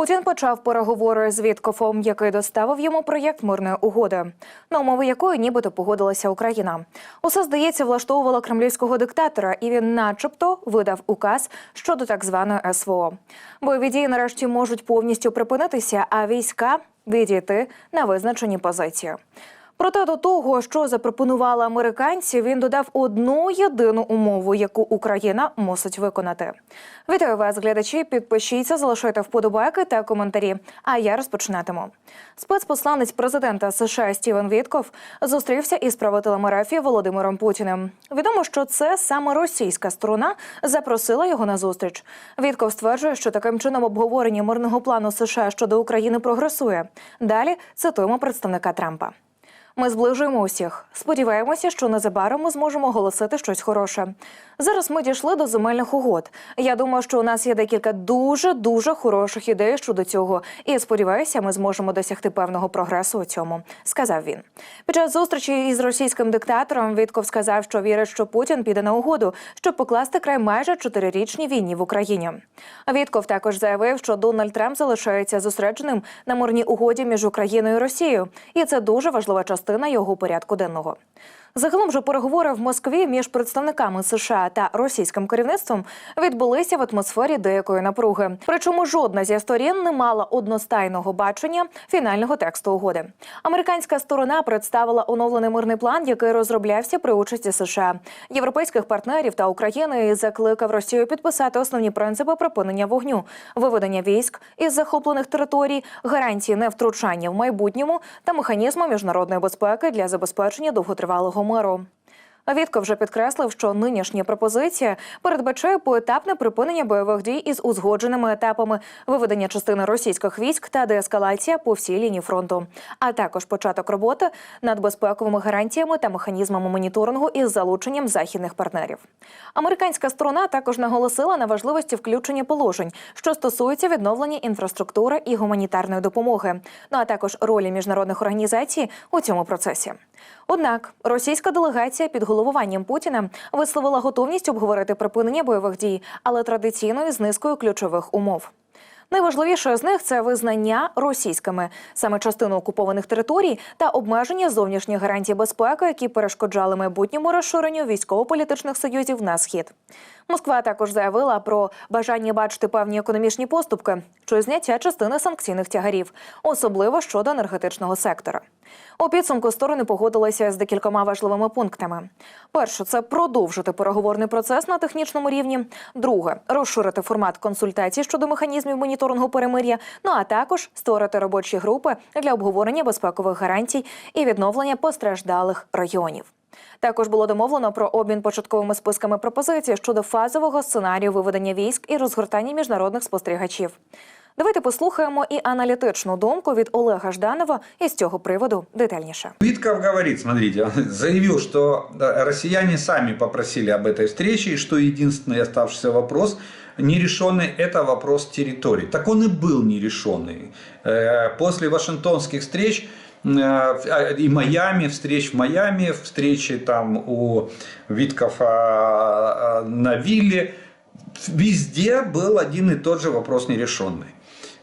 Путін почав переговори з Віткофом, який доставив йому проєкт мирної угоди, на умови якої нібито погодилася Україна. Усе здається, влаштовувало кремлівського диктатора, і він, начебто, видав указ щодо так званої СВО. Бойові дії нарешті можуть повністю припинитися, а війська відійти на визначені позиції. Проте до того, що запропонували американці, він додав одну єдину умову, яку Україна мусить виконати. Вітаю вас, глядачі. Підпишіться, залишайте вподобайки та коментарі. А я розпочинатиму. Спецпосланець президента США Стівен Вітков зустрівся із правителем РФ Володимиром Путіним. Відомо, що це саме російська сторона запросила його на зустріч. Вітков стверджує, що таким чином обговорення мирного плану США щодо України прогресує. Далі цитуємо представника Трампа. Ми зближуємо усіх. Сподіваємося, що незабаром ми зможемо оголосити щось хороше. Зараз ми дійшли до земельних угод. Я думаю, що у нас є декілька дуже дуже хороших ідей щодо цього. І сподіваюся, ми зможемо досягти певного прогресу у цьому, сказав він. Під час зустрічі із російським диктатором Вітков сказав, що вірить, що Путін піде на угоду, щоб покласти край майже чотирирічній війні в Україні. Вітков також заявив, що Дональд Трамп залишається зосередженим на мирній угоді між Україною і Росією, і це дуже важлива частина його порядку денного. Загалом же переговори в Москві між представниками США та російським керівництвом відбулися в атмосфері деякої напруги. Причому жодна зі сторін не мала одностайного бачення фінального тексту угоди. Американська сторона представила оновлений мирний план, який розроблявся при участі США, європейських партнерів та України, і закликав Росію підписати основні принципи припинення вогню, виведення військ із захоплених територій, гарантії невтручання в майбутньому та механізму міжнародної безпеки для забезпечення довготривалого миру. Вітко вже підкреслив, що нинішня пропозиція передбачає поетапне припинення бойових дій із узгодженими етапами виведення частини російських військ та деескалація по всій лінії фронту, а також початок роботи над безпековими гарантіями та механізмами моніторингу із залученням західних партнерів. Американська сторона також наголосила на важливості включення положень, що стосуються відновлення інфраструктури і гуманітарної допомоги, ну а також ролі міжнародних організацій у цьому процесі. Однак російська делегація під головуванням Путіна висловила готовність обговорити припинення бойових дій, але традиційно із низкою ключових умов. Найважливіше з них це визнання російськими саме частину окупованих територій та обмеження зовнішніх гарантій безпеки, які перешкоджали майбутньому розширенню військово-політичних союзів на схід. Москва також заявила про бажання бачити певні економічні поступки чи зняття частини санкційних тягарів, особливо щодо енергетичного сектора. У підсумку сторони погодилися з декількома важливими пунктами. Перше це продовжити переговорний процес на технічному рівні. Друге розширити формат консультацій щодо механізмів моніторингу перемир'я. Ну а також створити робочі групи для обговорення безпекових гарантій і відновлення постраждалих районів. Також було домовлено про обмін початковими списками пропозицій щодо фазового сценарію виведення військ і розгортання міжнародних спостерігачів. Давайте послухаємо і аналітичну думку від Олега Жданова із цього приводу детальніше. Витков говорит, смотрите, он заявил, что да, россияне сами попросили об этой встрече, и что единственный оставшийся вопрос нерешенный – это вопрос территорий. Так он и был нерешенный. Э, После вашингтонских встреч э, и Майами, встреч в Майами, встречи там у Виткова на вилле, везде был один и тот же вопрос нерешенный.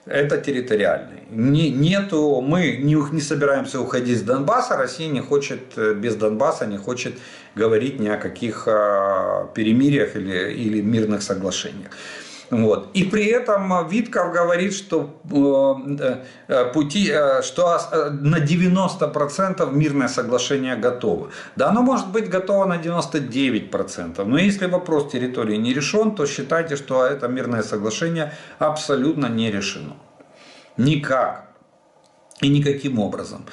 Это территориальный. Не, нету, мы не, не собираемся уходить с Донбасса, Россия не хочет э, без Донбасса, не хочет говорить ни о каких э, перемириях или, или мирных соглашениях. Вот. И при этом Витков говорит, что, э, э, пути, э, что э, на 90% мирное соглашение готово. Да, оно может быть готово на 99%. Но если вопрос территории не решен, то считайте, что это мирное соглашение абсолютно не решено. Никак. И никаким образом.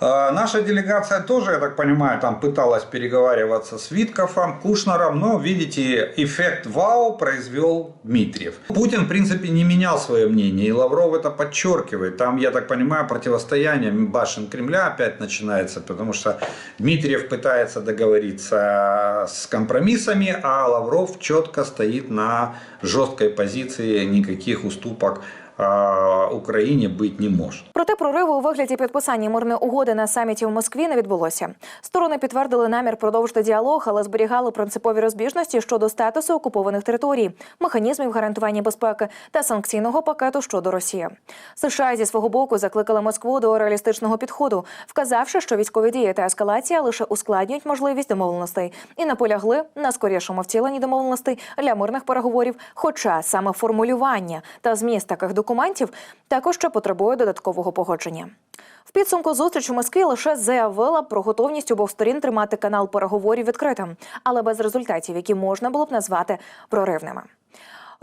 Э, Наша делегация тоже, я так понимаю, там пыталась переговариваться с Виткофом, Кушнером, но, видите, эффект вау произвел Дмитриев. Путин, в принципе, не менял свое мнение, и Лавров это подчеркивает. Там, я так понимаю, противостояние башен Кремля опять начинается, потому что Дмитриев пытается договориться с компромиссами, а Лавров четко стоит на жесткой позиции, никаких уступок а, Украине быть не может. Проте прориву у вигляді підписання мирної угоди на саміті в Москві не відбулося. Сторони підтвердили намір продовжити діалог, але зберігали принципові розбіжності щодо статусу окупованих територій, механізмів гарантування безпеки та санкційного пакету щодо Росії. США зі свого боку закликали Москву до реалістичного підходу, вказавши, що військові дії та ескалація лише ускладнюють можливість домовленостей і наполягли на скорішому втіленні домовленостей для мирних переговорів. Хоча саме формулювання та зміст таких документів також ще потребує додаткового погодження. В підсумку зустріч у Москві лише заявила про готовність обох сторін тримати канал переговорів відкритим, але без результатів, які можна було б назвати проривними.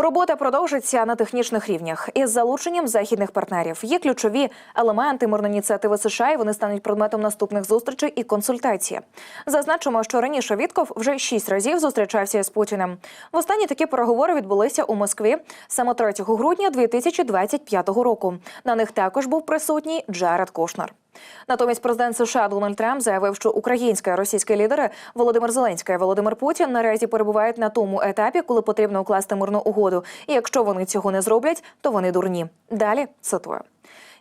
Робота продовжиться на технічних рівнях із залученням західних партнерів. Є ключові елементи мирної ініціативи США, і вони стануть предметом наступних зустрічей і консультацій. Зазначимо, що раніше Вітков вже шість разів зустрічався з Путіним. Востанні такі переговори відбулися у Москві саме 3 грудня 2025 року. На них також був присутній Джаред Кушнер. Натомість президент США Дональд Трамп заявив, що українські і російські лідери Володимир Зеленський і Володимир Путін наразі перебувають на тому етапі, коли потрібно укласти мирну угоду. І якщо вони цього не зроблять, то вони дурні. Далі цитую.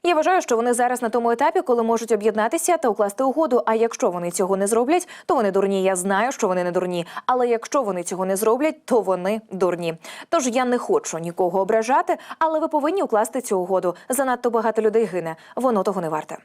Я вважаю, що вони зараз на тому етапі, коли можуть об'єднатися та укласти угоду. А якщо вони цього не зроблять, то вони дурні. Я знаю, що вони не дурні. Але якщо вони цього не зроблять, то вони дурні. Тож я не хочу нікого ображати, але ви повинні укласти цю угоду. Занадто багато людей гине. Воно того не варте.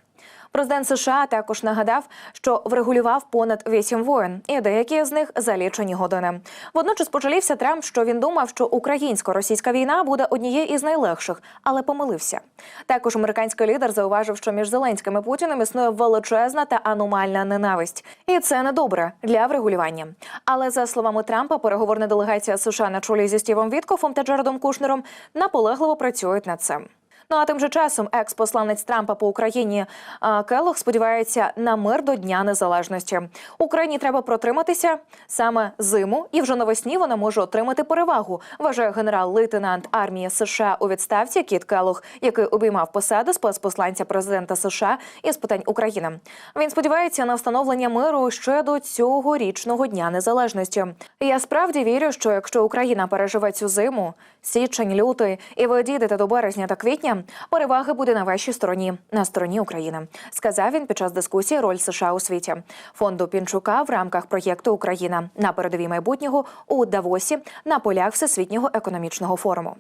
Президент США також нагадав, що врегулював понад вісім воєн, і деякі з них за лічені години. Водночас пожалівся Трамп, що він думав, що українсько-російська війна буде однією із найлегших, але помилився. Також американський лідер зауважив, що між Зеленським і Путіним існує величезна та аномальна ненависть, і це недобре для врегулювання. Але за словами Трампа, переговорна делегація США на чолі зі Стівом Віткофом та Джаредом Кушнером наполегливо працюють над цим. Ну а тим же часом екс-посланець Трампа по Україні а, Келлог сподівається на мир до Дня Незалежності. Україні треба протриматися саме зиму, і вже навесні вона може отримати перевагу. Вважає генерал-лейтенант армії США у відставці Кіт Келлог, який обіймав посаду спецпосланця президента США із питань України. Він сподівається на встановлення миру ще до цьогорічного дня незалежності. Я справді вірю, що якщо Україна переживе цю зиму, січень, лютий, і ви дійдете до березня та квітня, перевага буде на вашій стороні, на стороні України, сказав він під час дискусії роль США у світі фонду Пінчука в рамках проєкту Україна на передовій майбутнього у Давосі на полях Всесвітнього економічного форуму.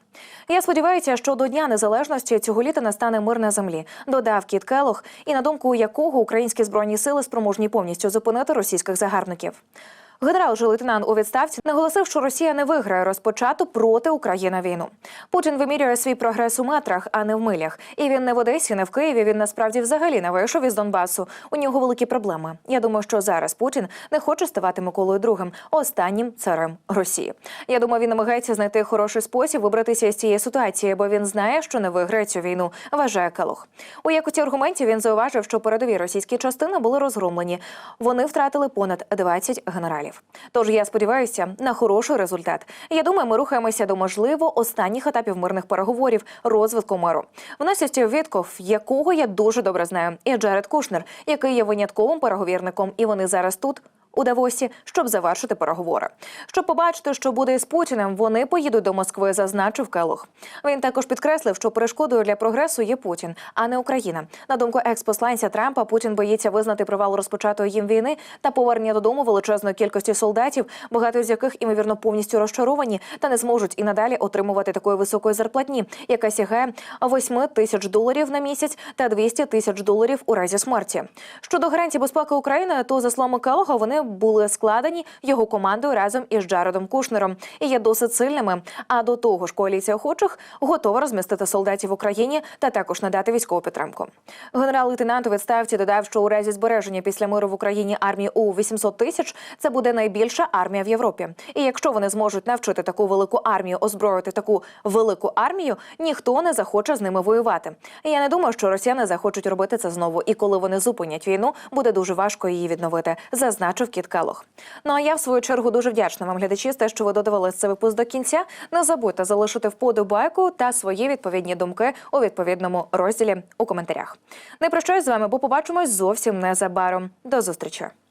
Я сподіваюся, що до Дня Незалежності цього літа настане мир на землі, додав Кіт Келох, і на думку якого українські збройні сили спроможні повністю зупинити російських загарбників. Генерал же у відставці наголосив, що Росія не виграє розпочату проти України війну. Путін вимірює свій прогрес у метрах, а не в милях. І він не в Одесі, не в Києві. Він насправді взагалі не вийшов із Донбасу. У нього великі проблеми. Я думаю, що зараз Путін не хоче ставати Миколою другим, останнім царем Росії. Я думаю, він намагається знайти хороший спосіб вибратися з цієї ситуації, бо він знає, що не виграє цю війну. Вважає Келох. У якості аргументів він зауважив, що передові російські частини були розгромлені. Вони втратили понад 20 генералів. Тож я сподіваюся на хороший результат. Я думаю, ми рухаємося до можливо останніх етапів мирних переговорів розвитку миру. В нас є Вітков, якого я дуже добре знаю, і Джаред Кушнер, який є винятковим переговірником, і вони зараз тут. У Давосі, щоб завершити переговори, щоб побачити, що буде із Путіним, вони поїдуть до Москви, зазначив Келох. Він також підкреслив, що перешкодою для прогресу є Путін, а не Україна. На думку екс-посланця Трампа, Путін боїться визнати провал розпочатої їм війни та повернення додому величезної кількості солдатів, багато з яких імовірно повністю розчаровані та не зможуть і надалі отримувати такої високої зарплатні, яка сягає 8 тисяч доларів на місяць та 200 тисяч доларів у разі смерті. Щодо гарантій безпеки України, то за словами Келога, вони були складені його командою разом із Джаредом Кушнером і є досить сильними. А до того ж, коаліція охочих готова розмістити солдатів в Україні та також надати військову підтримку. Генерал-лейтенант у відставці додав, що у разі збереження після миру в Україні армії у 800 тисяч це буде найбільша армія в Європі. І якщо вони зможуть навчити таку велику армію озброїти таку велику армію, ніхто не захоче з ними воювати. Я не думаю, що росіяни захочуть робити це знову. І коли вони зупинять війну, буде дуже важко її відновити, зазначив Кіт Келох. Ну а я в свою чергу дуже вдячна вам, глядачі, за те, що ви додивилися цей випуск до кінця. Не забудьте залишити вподобайку та свої відповідні думки у відповідному розділі у коментарях. Не прощаюсь з вами, бо побачимось зовсім незабаром. До зустрічі.